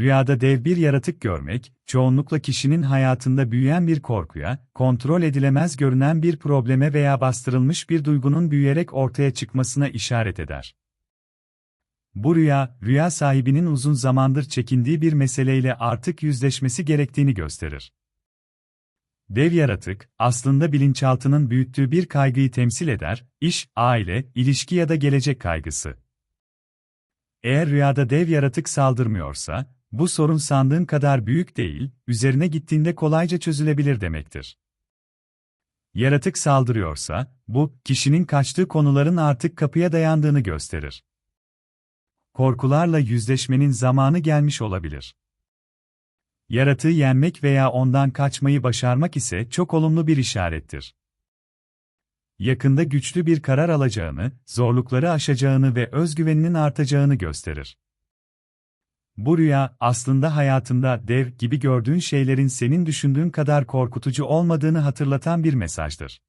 Rüyada dev bir yaratık görmek, çoğunlukla kişinin hayatında büyüyen bir korkuya, kontrol edilemez görünen bir probleme veya bastırılmış bir duygunun büyüyerek ortaya çıkmasına işaret eder. Bu rüya, rüya sahibinin uzun zamandır çekindiği bir meseleyle artık yüzleşmesi gerektiğini gösterir. Dev yaratık, aslında bilinçaltının büyüttüğü bir kaygıyı temsil eder, iş, aile, ilişki ya da gelecek kaygısı. Eğer rüyada dev yaratık saldırmıyorsa, bu sorun sandığın kadar büyük değil, üzerine gittiğinde kolayca çözülebilir demektir. Yaratık saldırıyorsa, bu, kişinin kaçtığı konuların artık kapıya dayandığını gösterir. Korkularla yüzleşmenin zamanı gelmiş olabilir. Yaratığı yenmek veya ondan kaçmayı başarmak ise çok olumlu bir işarettir. Yakında güçlü bir karar alacağını, zorlukları aşacağını ve özgüveninin artacağını gösterir. Bu rüya, aslında hayatında dev gibi gördüğün şeylerin senin düşündüğün kadar korkutucu olmadığını hatırlatan bir mesajdır.